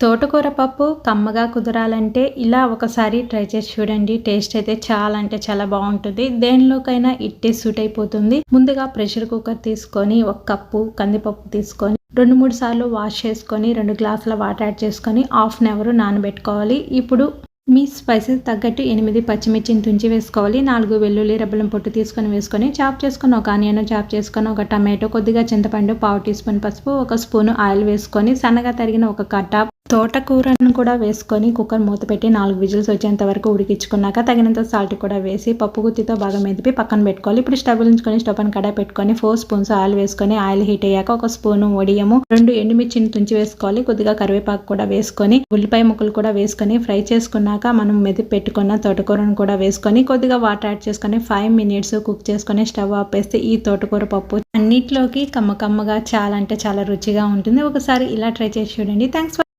తోటకూర పప్పు కమ్మగా కుదరాలంటే ఇలా ఒకసారి ట్రై చేసి చూడండి. టేస్ట్ అయితే చాలా అంటే చాలా బాగుంటుంది. దేనిలోకైనా ఇట్టే సూట్ అయిపోతుంది. ముందుగా ప్రెషర్ కుక్కర్ తీసుకొని ఒక కప్పు కందిపప్పు తీసుకొని రెండు మూడు సార్లు వాష్ చేసుకొని రెండు గ్లాసుల వాటర్ యాడ్ చేసుకొని హాఫ్ అన్ అవర్ నానబెట్టుకోవాలి. ఇప్పుడు మీ స్పైసెస్ తగ్గట్టు ఎనిమిది పచ్చిమిర్చిని తుంచి వేసుకోవాలి. నాలుగు వెల్లుల్లి రబ్బలం పొట్టు తీసుకొని వేసుకొని చాప్ చేసుకొని ఒక ఆనియన్ చాప్ చేసుకొని ఒక టమాటో కొద్దిగా చింతపండు పావు టీ స్పూన్ పసుపు ఒక స్పూన్ ఆయిల్ వేసుకొని సన్నగా తరిగిన ఒక కట్ట తోటకూరను కూడా వేసుకొని కుక్కర్ మూత పెట్టి నాలుగు విజిల్స్ వచ్చేంత వరకు ఉడికించుకున్నాక తగినంత సాల్ట్ కూడా వేసి పప్పు గుత్తితో బాగా మెదిపి పక్కన పెట్టుకోవాలి. ఇప్పుడు స్టవ్ ఉంచుకొని స్టవ్ పైన కడాయి పెట్టుకొని ఫోర్ స్పూన్స్ ఆయిల్ వేసుకొని ఆయిల్ హీట్ అయ్యాక ఒక స్పూన్ ఒడియము రెండు ఎండుమిర్చిని తుంచి వేసుకోవాలి. కొద్దిగా కరివేపాకు కూడా వేసుకొని ఉల్లిపాయ ముక్కలు కూడా వేసుకొని ఫ్రై చేసుకున్నాక మనం మెదిపి పెట్టుకున్న తోటకూరను కూడా వేసుకొని కొద్దిగా వాటర్ యాడ్ చేసుకొని ఫైవ్ మినిట్స్ కుక్ చేసుకొని స్టవ్ ఆపేస్తే ఈ తోటకూర పప్పు అన్నిట్లోకి కమ్మకమ్మగా చాలా అంటే చాలా రుచిగా ఉంటుంది. ఒకసారి ఇలా ట్రై చేసి చూడండి. థ్యాంక్స్